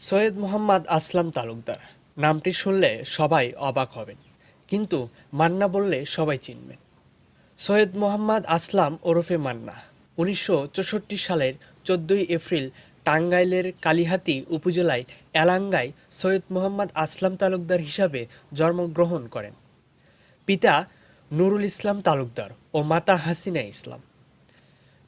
সৈয়দ মোহাম্মদ আসলাম তালুকদার। নামটি শুনলে সবাই অবাক হবেন, কিন্তু মান্না বললে সবাই চিনবেন। সৈয়দ মোহাম্মদ আসলাম ওরফে মান্না। উনিশশো চৌষট্টি সালের চোদ্দোই এপ্রিল টাঙ্গাইলের কালিহাতী উপজেলায় এলাঙ্গায় সৈয়দ মোহাম্মদ আসলাম তালুকদার হিসাবে জন্মগ্রহণ করেন। পিতা নুরুল ইসলাম তালুকদার ও মাতা হাসিনা ইসলাম।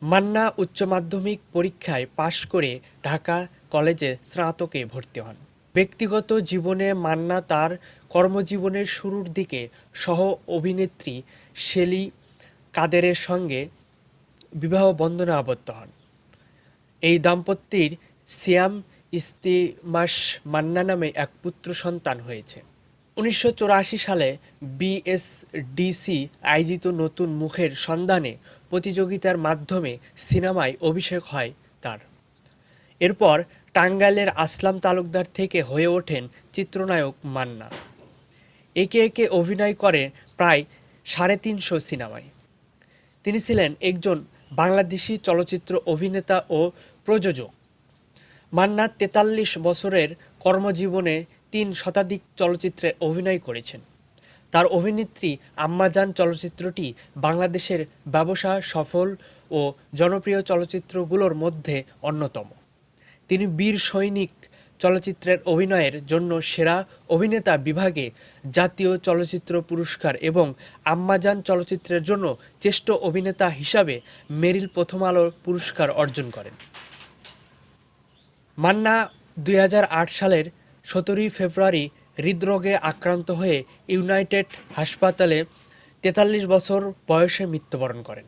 মান্না উচ্চ মাধ্যমিক পরীক্ষায় পাশ করে ঢাকা কলেজে স্নাতকে ভর্তি হন। ব্যক্তিগত জীবনে মান্না তার কর্মজীবনের শুরুর দিকে সহ অভিনেত্রী শেলি কাদেরের সঙ্গে বিবাহ বন্ধনে আবদ্ধ হন। এই দাম্পত্যের সিয়াম ইস্তিমাস মান্না নামে এক পুত্র সন্তান হয়েছে। উনিশশো সালে বিএসডিসি আয়োজিত নতুন মুখের সন্ধানে প্রতিযোগিতার মাধ্যমে সিনেমায় অভিষেক হয় তার। এরপর টাঙ্গাইলের আসলাম তালুকদার থেকে হয়ে ওঠেন চিত্রনায়ক মান্না। একে একে অভিনয় করে প্রায় সাড়ে তিনশো সিনেমায়। তিনি ছিলেন একজন বাংলাদেশি চলচ্চিত্র অভিনেতা ও প্রযোজক। মান্না তেতাল্লিশ বছরের কর্মজীবনে তিন শতাধিক চলচ্চিত্রে অভিনয় করেছেন। তার অভিনেত্রী আম্মাজান চলচ্চিত্রটি বাংলাদেশের ব্যবসা, সফল ও জনপ্রিয় চলচ্চিত্রগুলোর মধ্যে অন্যতম। তিনি বীর সৈনিক চলচ্চিত্রের অভিনয়ের জন্য সেরা অভিনেতা বিভাগে জাতীয় চলচ্চিত্র পুরস্কার এবং আম্মাজান চলচ্চিত্রের জন্য শ্রেষ্ঠ অভিনেতা হিসাবে মেরিল প্রথম আলো পুরস্কার অর্জন করেন। মান্না দুই হাজার আট সালের সতেরোই ফেব্রুয়ারি হৃদরোগে আক্রান্ত হয়ে ইউনাইটেড হাসপাতালে তেতাল্লিশ বছর বয়সে মৃত্যুবরণ করেন।